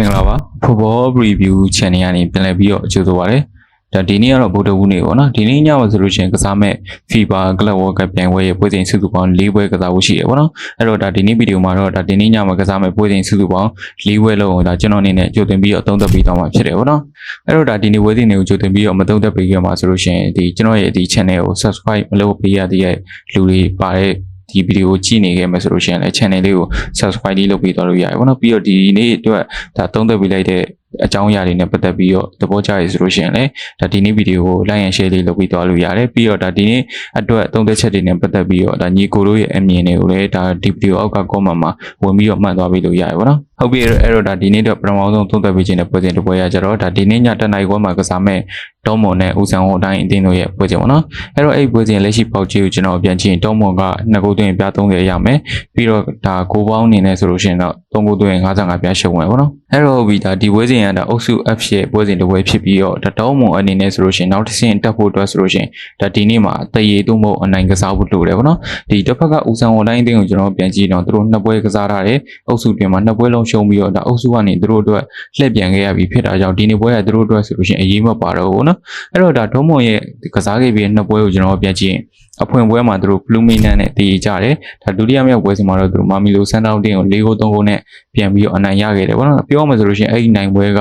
မင်္ဂလာပါ Football Review Channel ကနေပြန်လည်ပြီးတော့ကြိုဆိုပါရစေ။ဒါဒီနေ့ကတော့ဗုဒ္ဓဝူးနေ့ပေါ့နော်။ဒီနေ့ညမှာဆိုလို့ရှိရင်ကစားမဲ့ FIBA Club World Cup ပြိုင်ပွဲရဲ့ပွဲစဉ်စုစုပေါင်း၄ပွဲကစားဖို့ရှိတယ်ပေါ့နော်။အဲ့တော့ဒါဒီနေ့ဗီဒီယိုမှာတော့ဒါဒီနေ့ညမှာကစားမဲ့ပွဲစဉ်စုစုပေါင်း၄ပွဲလုံးကိုဒါကျွန်တော်အနေနဲ့ကြိုတင်ပြီးတော့သုံးသပ်ပေးသွားမှာဖြစ်တယ်ပေါ့နော်။အဲ့တော့ဒါဒီနေ့ပွဲစဉ်တွေကိုကြိုတင်ပြီးတော့မသုံးသပ်ပေးကြမှာဆိုလို့ရှိရင်ဒီကျွန်တော်ရဲ့ဒီ channel ကို subscribe မလုပ်ပေးရသေးတဲ့လူတွေပါတဲ့ ဒီဗီဒီယိုကြည့်နေခဲ့မယ်ဆိုလို့ရှိရင်လည်း channel လေးကို subscribe လေးလုပ်ပေးသွားလို့ရတယ်ပေါ့နော်ပြီးတော့ဒီနေ့အတွက်ဒါသုံးသပ်ပေးလိုက်တဲ့ အကြောင်းအရာတွေနဲ့ပတ်သက်ပြီးတော့သဘောကျရဆိုလို့ရှိရင်လည်းဒါဒီနေ့ဗီဒီယိုကို like and share လေးလုပ်ပေးသွားလို့ရတယ်ပြီးတော့ဒါဒီနေ့အတွက်သုံးသပ်ချက်တွေနဲ့ပတ်သက်ပြီးတော့ဒါညီကိုတို့ရဲ့အမြင်တွေကိုလည်းဒါဒီဗီဒီယိုအောက်က comment မှာဝင်ပြီးတော့မှတ်သွားပေးလို့ရတယ်ပေါ့နော်ဟုတ်ပြီအဲ့တော့ဒါဒီနေ့တော့ပထမဆုံးသုံးသပ်ပေးခြင်းတဲ့ပွဲစဉ်တစ်ပွဲရကြတော့ဒါဒီနေ့ညတက်နိုင်ခွဲမှာကစားမဲ့တောမွန်နဲ့ဦးဆန်ဟိုအတိုင်းအတင်းတို့ရဲ့ပွဲစဉ်ပေါ့နော်အဲ့တော့အဲ့ပွဲစဉ်လက်ရှိပေါက်ကြီးကိုကျွန်တော်ပြန်ကြည့်ရင်တောမွန်ကနှစ်ကိုသွင်းပြ30ရမယ်ပြီးတော့ဒါကိုပေါင်းအနေနဲ့ဆိုလို့ရှိရင်တော့3ကိုသွင်း55ပြရှုံးမယ်ပေါ့နော် အဲ့တော့ပြီးဒါဒီပွဲစဉ်ကဒါအုပ်စု F ရဲ့ပွဲစဉ်တစ်ပွဲဖြစ်ပြီးတော့ဒါတောမွန်အနေနဲ့ဆိုလို့ရှိရင်နောက်တစ်ဆင့်တက်ဖို့အတွက်ဆိုလို့ရှိရင်ဒါဒီနေ့မှာတရေသုံးဖို့အနိုင်ကစားဖို့လိုတယ်ပေါ့နော်ဒီတစ်ဖက်ကဦးဆန်ဟိုတိုင်းအတင်းကိုကျွန်တော်ပြန်ကြည့်တော့သူတို့နှစ်ပွဲကစားထားတယ်အုပ်စုတွင်မှာနှစ်ပွဲလုံးရှုံးပြီးတော့ဒါအုပ်စုကနေသူတို့အတွက်လှည့်ပြန်ခဲ့ရပြီဖြစ်တာကြောင့်ဒီနေ့ပွဲကသူတို့အတွက်ဆိုလို့ရှိရင်အရေးမပါတော့ဘူးနော်အဲ့တော့ဒါဒုံးမွန်ရဲ့ကစားခဲ့ပြီးနှစ်ပွဲကိုကျွန်တော်ပြန်ကြည့်ရင် အဖွင့်ပွဲမှာသူတို့ Fluminense နဲ့တည်ကြတယ်ဒါဒုတိယမြောက်ပွဲစဉ်မှာတော့သူတို့မာမီလိုဆန်တောင်းတင်းကို၄ဂိုး၃ဂိုးနဲ့ပြန်ပြီးတော့အနိုင်ရခဲ့တယ်ပေါ့နော်ပြောမှဆိုလို့ရှိရင်အဲ့ဒီနိုင်ပွဲက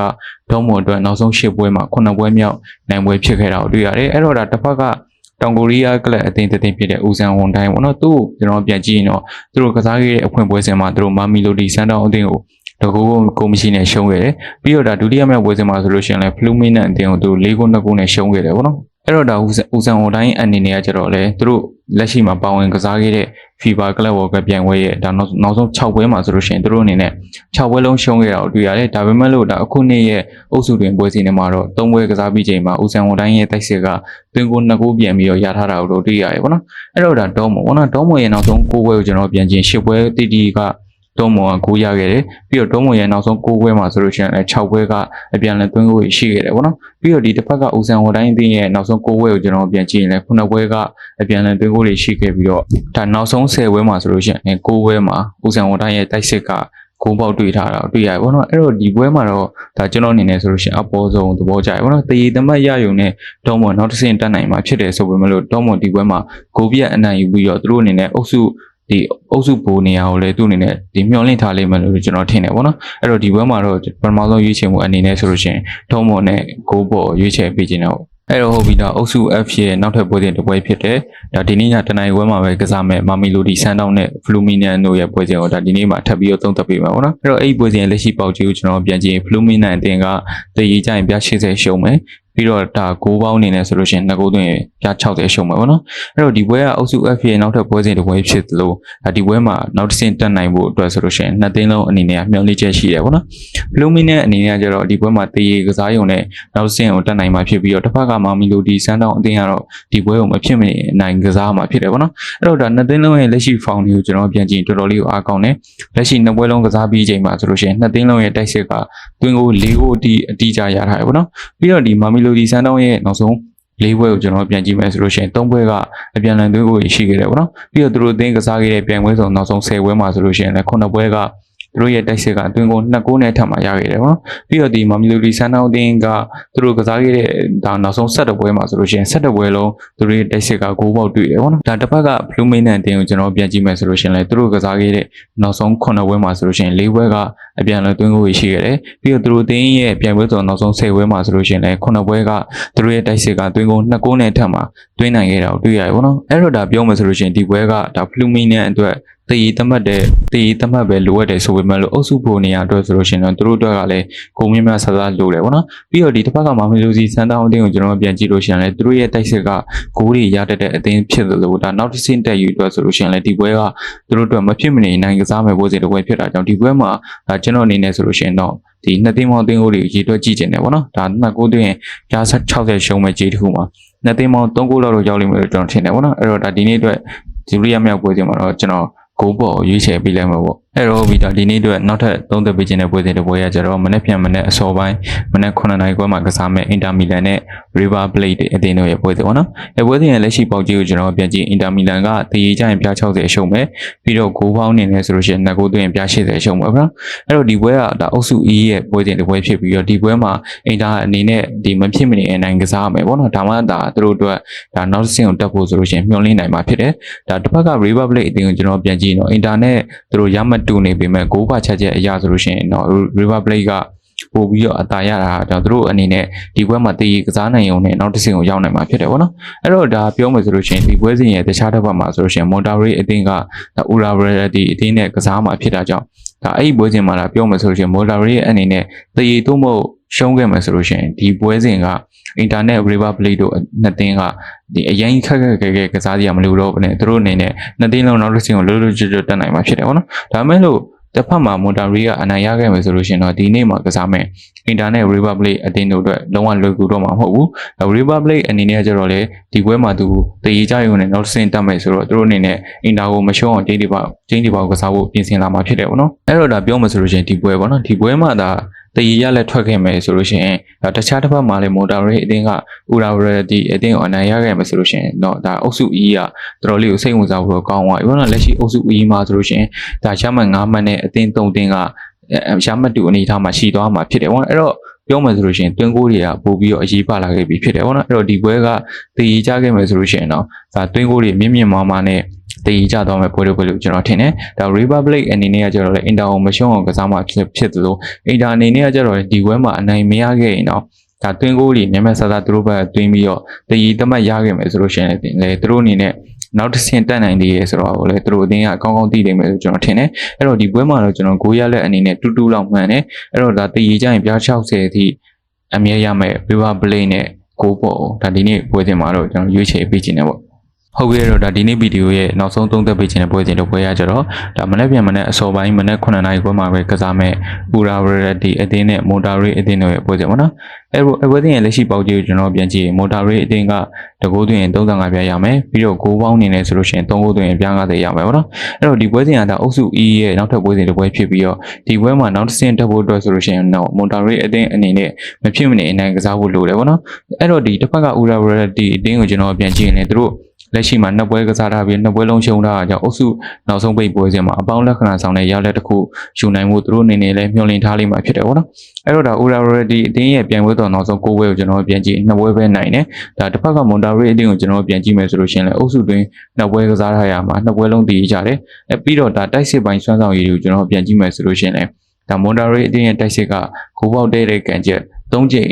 ဒုံးမွန်အတွက်နောက်ဆုံး၈ပွဲမှာ9ပွဲမြောက်နိုင်ပွဲဖြစ်ခဲ့တာကိုတွေ့ရတယ်အဲ့တော့ဒါတစ်ဖက်ကတောင်ကိုရီးယားကလပ်အသင်းတစ်သင်းဖြစ်တဲ့ဦးဆန်ဝန်တိုင်းပေါ့နော်သူ့ကိုကျွန်တော်ပြန်ကြည့်ရင်တော့သူတို့ကစားခဲ့တဲ့အဖွင့်ပွဲစဉ်မှာသူတို့မာမီလိုဒီဆန်တောင်းအသင်းကိုတကူကိုမရှိနဲ့ရှုံးခဲ့တယ်ပြီးတော့ဒါဒုတိယမြောက်ပွဲစဉ်မှာဆိုလို့ရှိရင်လည်း Fluminense အသင်းကိုသူ၄ဂိုး၂ဂိုးနဲ့ရှုံးခဲ့တယ်ပေါ့နော်အဲ့တော့ဒါဦးဆန်ဝန်တိုင်းအနေနဲ့ကကျတော့လေသူတို့လက်ရှိမှာပါဝင်ကစားခဲ့တဲ့ FIBA Club World Cup ပြိုင်ပွဲရဲ့ဒါနောက်နောက်ဆုံး6ပွဲမှာဆိုလို့ရှိရင်သူတို့အနေနဲ့6ပွဲလုံးရှုံးခဲ့တာကိုတွေ့ရတယ်ဒါပေမဲ့လို့ဒါအခုနေ့ရဲ့အုပ်စုတွင်ပွဲစဉ်တွေမှာတော့3ပွဲကစားပြီးချိန်မှာဦးဆန်ဝန်တိုင်းရဲ့တိုက်စစ်ကသွင်းကို2ဂိုးပြန်ပြီးတော့ရထားတာကိုတို့တွေ့ရတယ်ပေါ့နော်အဲ့တော့ဒါဒေါမပေါ့နော်ဒေါမရဲ့နောက်ဆုံး6ပွဲကိုကျွန်တော်ပြန်ချင်း10ပွဲတီတီက တုံးမွန်က9ရခဲ့တယ်ပြီးတော့တုံးမွန်ရဲ့နောက်ဆုံး9ပွဲမှာဆိုလို့ရှိရင်လည်း6ပွဲကအပြန်လည်သွင်းကိုရှိခဲ့တယ်ပေါ့နော်ပြီးတော့ဒီတစ်ဖက်ကဦးဆန်ဝတိုင်းအသင်းရဲ့နောက်ဆုံး9ပွဲကိုကျွန်တော်ပြန်ကြည့်ရင်လည်း9ပွဲကအပြန်လည်သွင်းကိုတွေရှိခဲ့ပြီးတော့ဒါနောက်ဆုံး10ပွဲမှာဆိုလို့ရှိရင်9ပွဲမှာဦးဆန်ဝတိုင်းရဲ့တိုက်စစ်ကကိုပေါက်တွေ့ထားတာတွေ့ရတယ်ပေါ့နော်အဲ့တော့ဒီပွဲမှာတော့ဒါကျွန်တော်အနေနဲ့ဆိုလို့ရှိရင်အပေါ်ဆုံးသဘောကျတယ်ပေါ့နော်တရေသမတ်ရယုံနဲ့တောမွန်နောက်တစ်ဆင့်တက်နိုင်မှာဖြစ်တယ်ဆိုပေမဲ့လို့တောမွန်ဒီပွဲမှာဂိုးပြတ်အနိုင်ယူပြီးတော့သူတို့အနေနဲ့အုပ်စု ဒီအုပ်စုဘိုးနေရာကိုလည်းသူ့အနေနဲ့ဒီမျောလင့်ထားလိမ့်မယ်လို့ကျွန်တော်ထင်တယ်ပေါ့နော်အဲ့တော့ဒီဘက်မှာတော့ပထမဆုံးရွေးချယ်မှုအနေနဲ့ဆိုလို့ရှိရင်ထုံးမွန်နဲ့ဂိုးပေါ်ရွေးချယ်ပေးခြင်းတော့အဲ့တော့ဟုတ်ပြီဒါအုပ်စု F ရဲ့နောက်ထပ်ပွဲစဉ်တစ်ပွဲဖြစ်တယ်ဒါဒီနေ့ညတနိုင်ပွဲမှာပဲကစားမဲ့မာမီလိုဒီဆန်တောင်းနဲ့ Fluminense တို့ရဲ့ပွဲစဉ်ကိုဒါဒီနေ့မှာထပ်ပြီးတော့သုံးသပ်ပေးမှာပေါ့နော်အဲ့တော့အဲ့ဒီပွဲစဉ်လက်ရှိပေါက်ကြီးကိုကျွန်တော်ပြန်ကြည့် Fluminense အတင်းကတည်ရကြရင်ပြ80ရှုံးမယ် ပြီးတော့ဒါ6ပေါင်းအနေနဲ့ဆိုလို့ရှိရင်2ဂိုးသွင်းပြ60ရှုံးမှာပေါ့နော်အဲ့တော့ဒီပွဲကအုပ်စု F ရဲ့နောက်ထပ်ပွဲစဉ်တစ်ပွဲဖြစ်သလိုဒါဒီပွဲမှာနောက်တစ်ဆင့်တက်နိုင်ဖို့အတွက်ဆိုလို့ရှိရင်နှစ်သိန်းလုံးအနေနဲ့မျှော်လင့်ချက်ရှိတယ်ပေါ့နော်ဘလူးမီနဲ့အနေနဲ့ကျတော့ဒီပွဲမှာတည်ရကစားရုံနဲ့နောက်ဆင့်ကိုတက်နိုင်မှာဖြစ်ပြီးတော့တစ်ဖက်ကမောင်မီလိုဒီစမ်းတောင်းအသင်းကတော့ဒီပွဲကိုမဖြစ်မနေနိုင်ကစားမှာဖြစ်တယ်ပေါ့နော်အဲ့တော့ဒါနှစ်သိန်းလုံးရဲ့လက်ရှိဖောင်တွေကိုကျွန်တော်ပြန်ကြည့်တော်တော်လေးကိုအားကောင်းတယ်လက်ရှိနှစ်ပွဲလုံးကစားပြီးချိန်မှာဆိုလို့ရှိရင်နှစ်သိန်းလုံးရဲ့တိုက်စစ်ကတွင်းကို၄ဂိုးအတိအတိကျရထားတယ်ပေါ့နော်ပြီးတော့ဒီမာမီလိုဒီစမ်းတောင်းရဲ့နောက်ဆုံးလေးဘွဲကိုကျွန်တော်ပြန်ကြည့်မယ်ဆိုလို့ရှိရင်၃ဘွဲကအပြန်လန်သွေးကိုရှိခဲ့တယ်ပေါ့နော်ပြီးတော့သူတို့အသင်းကစားခဲ့တဲ့ပြိုင်ပွဲဆောင်နောက်ဆုံး10ဘွဲမှာဆိုလို့ရှိရင်လည်း9ဘွဲက သူတို့ရဲ့တိုက်စစ်ကအတွင်းကို2ကိုးနဲ့ထပ်မှရခဲ့တယ်ပေါ့နော်ပြီးတော့ဒီမာမီလိုဒီဆန်တောင်းတင်းကသူတို့ကစားခဲ့တဲ့ဒါနောက်ဆုံး7ပွဲမှာဆိုလို့ရှိရင်7ပွဲလုံးသူတို့ရဲ့တိုက်စစ်ကဂိုးပေါက်တွေ့တယ်ပေါ့နော်ဒါတစ်ဖက်က Blue Main နဲ့တင်းကိုကျွန်တော်ပြန်ကြည့်မယ်ဆိုလို့ရှိရင်လည်းသူတို့ကစားခဲ့တဲ့နောက်ဆုံး9ပွဲမှာဆိုလို့ရှိရင်4ပွဲကအပြန်လဲသွင်းကိုရှိခဲ့တယ်ပြီးတော့သူတို့တင်းရဲ့ပြိုင်ပွဲဆောင်နောက်ဆုံး10ပွဲမှာဆိုလို့ရှိရင်လည်း9ပွဲကသူတို့ရဲ့တိုက်စစ်ကသွင်းကို2ကိုးနဲ့ထပ်မှသွင်းနိုင်ခဲ့တာကိုတွေ့ရတယ်ပေါ့နော်အဲ့တော့ဒါပြောမယ်ဆိုလို့ရှိရင်ဒီပွဲကဒါ Blue Main နဲ့အတွက် တည်တမတ်တဲ့တည်တမတ်ပဲလိုအပ်တယ်ဆိုပေမဲ့လို့အုပ်စုဖို့နေရာအတွက်ဆိုလို့ရှိရင်တော့သူတို့အတွက်ကလည်းကိုမြင့်မြတ်ဆဆလိုတယ်ပေါ့နော်ပြီးတော့ဒီတစ်ဖက်ကမာမီလူစီစန်တောင်းအတင်းကိုကျွန်တော်ပြန်ကြည့်လို့ရှိရင်လည်းသူတို့ရဲ့တိုက်စစ်ကဂိုးတွေရတတ်တဲ့အတင်းဖြစ်သလိုဒါနောက်တစ်ဆင့်တက်ယူအတွက်ဆိုလို့ရှိရင်လည်းဒီပွဲကသူတို့အတွက်မဖြစ်မနေနိုင်ကစားမဲ့ပွဲစဉ်တစ်ပွဲဖြစ်တာကြောင့်ဒီပွဲမှာဒါကျွန်တော်အနေနဲ့ဆိုလို့ရှိရင်တော့ဒီနှစ်သိန်းမောင်းတင်းကိုတွေရေတွက်ကြည့်ကျင်တယ်ပေါ့နော်ဒါနှစ်ကိုတင်းပြား60ရှုံးမဲ့ခြေတစ်ခုမှာနှစ်သိန်းမောင်း3ကိုလောက်တော့ရောက်လိမ့်မယ်လို့ကျွန်တော်ထင်တယ်ပေါ့နော်အဲ့တော့ဒါဒီနေ့အတွက်ဒီရီယာမြောက်ပွဲစဉ်မှာတော့ကျွန်တော် ကိုပေါ်ရွေးချယ်ပေးလိုက်မှာပေါ့အဲ့တော့ဗီတာဒီနေ့အတွက်နောက်ထပ်သုံးသက်ပေးခြင်းတဲ့ပွဲစဉ်တစ်ပွဲရကြတော့မနေ့ပြန်မနေ့အစောပိုင်းမနေ့9နာရီခွဲမှာကစားမဲ့အင်တာမီလန်နဲ့ River Plate အသင်းတို့ရဲ့ပွဲစဉ်ပေါ့နော်အဲ့ပွဲစဉ်ရဲ့လက်ရှိပေါက်ကြီးကိုကျွန်တော်ပြန်ကြည့်အင်တာမီလန်ကတည်ကြရင်ပြား60အရှုံးပဲပြီးတော့ဂိုးပေါင်းနေနေဆိုလို့ရှိရင်နှစ်ဂိုးသွင်းပြား80အရှုံးပဲဗျာအဲ့တော့ဒီပွဲကဒါအုပ်စု E ရဲ့ပွဲစဉ်တစ်ပွဲဖြစ်ပြီးတော့ဒီပွဲမှာအင်တာအနေနဲ့ဒီမဖြစ်မနေအနိုင်ကစားရမယ်ပေါ့နော်ဒါမှဒါသူတို့အတွက်ဒါနောက်တစ်ဆင့်ကိုတက်ဖို့ဆိုလို့ရှိရင်မျှော်လင့်နိုင်မှာဖြစ်တယ်ဒါတစ်ဖက်က River Plate အသင်းကိုကျွန်တော်ပြန်ကြည့်တော့အင်တာနဲ့သူတို့ရမှတ်တူနေပေမဲ့ဂိုးပါချက်ချက်အရာဆိုလို့ရှိရင်တော့ River Plate ကပို့ပြီးတော့အသာရတာတော့သူတို့အနေနဲ့ဒီပွဲမှာတည်ကစားနိုင်ုံနဲ့နောက်တစ်ဆင့်ကိုရောက်နိုင်မှာဖြစ်တယ်ပေါ့နော်အဲ့တော့ဒါပြောမယ်ဆိုလို့ရှိရင်ဒီပွဲစဉ်ရဲ့တခြားတစ်ဖက်မှာဆိုလို့ရှိရင် Monterrey အသင်းက Urawa ဒီအသင်းနဲ့ကစားမှာဖြစ်တာကြောင့်ဒါအဲ့ဒီပွဲစဉ်မှာလာပြောမယ်ဆိုလို့ရှိရင် Monterrey ရဲ့အနေနဲ့တည်သို့မဟုတ် ရှုံးခဲ့မယ်ဆိုလို့ရှိရင်ဒီပွဲစဉ်ကအင်တာနက် River Plate တို့နှစ်သင်းကဒီအရင်ခက်ခက်ခဲခဲကစားကြရမလို့တော့ဘယ်နဲ့သူတို့အနေနဲ့နှစ်သင်းလုံးနောက်တစ်ဆင့်ကိုလွတ်လွတ်ကျွတ်ကျွတ်တက်နိုင်မှာဖြစ်တယ်ပေါ့နော်ဒါမဲ့လို့တစ်ဖက်မှာ Monterrey ကအနိုင်ရခဲ့မယ်ဆိုလို့ရှိရင်တော့ဒီနေ့မှာကစားမယ် Internet Republic အတင်းတို့အတွက်လုံးဝလွယ်ကူတော့မှာမဟုတ်ဘူး။ Republic အနေနဲ့ကျတော့လေဒီပွဲမှာသူတည်ကြရုံနဲ့နောက်တစ်ဆင့်တက်မယ်ဆိုတော့သူတို့အနေနဲ့ Inter ကိုမရှုံးအောင်တင်းဒီပါတင်းဒီပါကိုကစားဖို့ပြင်ဆင်လာမှာဖြစ်တယ်ပေါ့နော်။အဲ့တော့ဒါပြောမှဆိုလို့ရှိရင်ဒီပွဲပေါ့နော်ဒီပွဲမှာဒါ တည်ရလက်ထွက်ခဲ့မယ်ဆိုလို့ရှိရင်ဒါတခြားတစ်ဖက်မှာလည်း Monterrey အတင်းက Urawa ဒီအတင်းကိုအနိုင်ရခဲ့မယ်ဆိုလို့ရှိရင်တော့ဒါအုပ်စု E ကတော်တော်လေးကိုစိတ်ဝင်စားဖို့ကောင်းသွားပြီပေါ့နော်လက်ရှိအုပ်စု E မှာဆိုလို့ရှိရင်ဒါရမှတ်9မှတ်နဲ့အတင်း3တင်းကရမှတ်တူအနေထားမှာရှိသွားမှာဖြစ်တယ်ပေါ့နော်အဲ့တော့ပြောမယ်ဆိုလို့ရှိရင်တွင်းကိုတွေကပို့ပြီးတော့အရေးပါလာခဲ့ပြီဖြစ်တယ်ပေါ့နော်အဲ့တော့ဒီပွဲကတည်ကြခဲ့မယ်ဆိုလို့ရှိရင်တော့ဒါတွင်းကိုတွေမြင့်မြင့်မားမားနဲ့ တည်ကြတော့မယ်ပွဲလို့ပွဲလို့ကျွန်တော်ထင်တယ်ဒါ Republic အနေနဲ့ကကျတော့လေ Inter ကိုမရှုံးအောင်ကစားမှဖြစ်ဖြစ်သလို Inter အနေနဲ့ကကျတော့ဒီပွဲမှာအနိုင်မရခဲ့ရင်တော့ဒါတွင်းကိုတွေမြန်မြန်ဆဆသူတို့ဘက်ကတွင်းပြီးတော့တည်တမတ်ရခဲ့မယ်ဆိုလို့ရှိရင်လေသူတို့အနေနဲ့နောက်တစ်ဆင့်တက်နိုင်သေးရဲ့ဆိုတော့လေသူတို့အတင်းကအကောင်းကောင်းသိနိုင်မယ်လို့ကျွန်တော်ထင်တယ်အဲ့တော့ဒီပွဲမှာတော့ကျွန်တော်9ရက်လက်အနေနဲ့တူတူလောက်မှန်တယ်အဲ့တော့ဒါတည်ကြရင်ပြား60အထိအမြဲရမယ် River Plate နဲ့ကိုပေါ့ဒါဒီနေ့ပွဲတင်မှာတော့ကျွန်တော်ရွေးချယ်ပေးခြင်းတယ်ပေါ့ ဟုတ်ကဲ့တော့ဒါဒီနေ့ဗီဒီယိုရဲ့နောက်ဆုံးသုံးသက်ပေးခြင်းတဲ့ပွဲစဉ်တော့ပွဲရကြတော့ဒါမနေ့ပြန်မနေ့အစောပိုင်းမနေ့9နာရီခွဲမှာပဲကစားမဲ့ Ura Variety အသင်းနဲ့ Monterrey အသင်းတို့ရဲ့ပွဲစဉ်ပေါ့နော်အဲ့တော့အပွဲစဉ်ရဲ့လက်ရှိပေါက်ကြီးကိုကျွန်တော်ပြန်ကြည့်ရင် Monterrey အသင်းကတကိုးသွင်း35ပြားရမယ်ပြီးတော့ကိုးပေါင်းနေနေဆိုလို့ရှိရင်3ကိုးသွင်းပြား90ရမယ်ပေါ့နော်အဲ့တော့ဒီပွဲစဉ်ကဒါအုပ်စု E ရဲ့နောက်ထပ်ပွဲစဉ်တစ်ပွဲဖြစ်ပြီးတော့ဒီပွဲမှာနောက်တစ်ဆင့်တက်ဖို့အတွက်ဆိုလို့ရှိရင်တော့ Monterrey အသင်းအနေနဲ့မဖြစ်မနေအနိုင်ကစားဖို့လိုတယ်ပေါ့နော်အဲ့တော့ဒီတစ်ဖက်က Ura Variety အသင်းကိုကျွန်တော်ပြန်ကြည့်ရင်လည်းသူတို့ လက်ရှိမှာနှစ်ပွဲကစားထားပြီးနှစ်ပွဲလုံးရှုံးထားတာကြောင့်အုပ်စုနောက်ဆုံးပိတ်ပွဲစဉ်မှာအပေါင်းလက္ခဏာဆောင်တဲ့ရလက်တစ်ခုယူနိုင်မှုသူတို့အနေနဲ့လည်းမျှော်လင့်ထားလိမ့်မှာဖြစ်တယ်ပေါ့နော်အဲ့တော့ဒါ Ura Ready အတင်းရဲ့ပြန်ပွဲတော်နောက်ဆုံး၉ပွဲကိုကျွန်တော်ပြန်ကြည့်နှစ်ပွဲပဲနိုင်တယ်ဒါတစ်ဖက်က Monterrey အတင်းကိုကျွန်တော်ပြန်ကြည့်မယ်ဆိုလို့ရှိရင်လည်းအုပ်စုတွင်းနှစ်ပွဲကစားထားရမှာနှစ်ပွဲလုံးတည်ကြတယ်အဲပြီးတော့ဒါတိုက်စစ်ပိုင်းစွမ်းဆောင်ရည်တွေကိုကျွန်တော်ပြန်ကြည့်မယ်ဆိုလို့ရှိရင်လည်းဒါ Monterrey အတင်းရဲ့တိုက်စစ်ကဂိုးပေါက်တဲ့တဲ့ကန်ချက် ၃ချိန်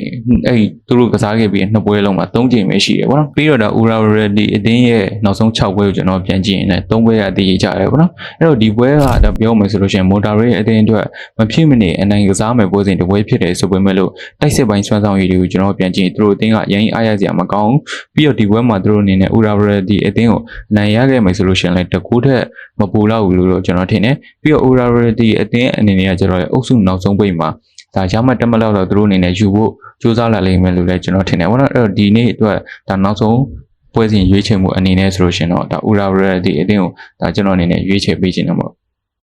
အဲ့သူတို့ကစားခဲ့ပြီးနှစ်ပွဲလုံးမှာ၃ချိန်ပဲရှိတယ်ပေါ့နော်ပြီးတော့ဒါ Ura Ready အတင်းရဲ့နောက်ဆုံး6ပွဲကိုကျွန်တော်ပြန်ကြည့်ရင်လည်း၃ပွဲရတည်ကြတယ်ပေါ့နော်အဲ့တော့ဒီပွဲကဒါပြောမယ်ဆိုလို့ရှိရင် Monterrey အတင်းအတွက်မဖြစ်မနေအနိုင်ကစားမယ်ပွဲစဉ်တစ်ပွဲဖြစ်တယ်ဆိုပေမဲ့လို့တိုက်စစ်ပိုင်းစွမ်းဆောင်ရည်တွေကိုကျွန်တော်ပြန်ကြည့်ရင်သူတို့အတင်းကရိုင်းအားရစရာမကောင်းဘူးပြီးတော့ဒီပွဲမှာသူတို့အနေနဲ့ Ura Ready အတင်းကိုနိုင်ရခဲ့မယ်ဆိုလို့ရှိရင်လည်းတကူထက်မပူတော့ဘူးလို့ကျွန်တော်ထင်တယ်ပြီးတော့ Ura Ready အတင်းအနေနဲ့ကကျွန်တော်ရဲ့အုပ်စုနောက်ဆုံးပိတ်မှာ ဒါရမှတ်တက်မလောက်တော့သူတို့အနေနဲ့ယူဖို့စူးစမ်းလာလိမ့်မယ်လို့လည်းကျွန်တော်ထင်တယ်ပေါ့နော်အဲ့တော့ဒီနေ့အတွက်ဒါနောက်ဆုံးပွဲစဉ်ရွေးချယ်မှုအနေနဲ့ဆိုလို့ရှင်တော့ဒါ Ura Ready အတင်းကိုဒါကျွန်တော်အနေနဲ့ရွေးချယ်ပေးခြင်းတော့ပေါ့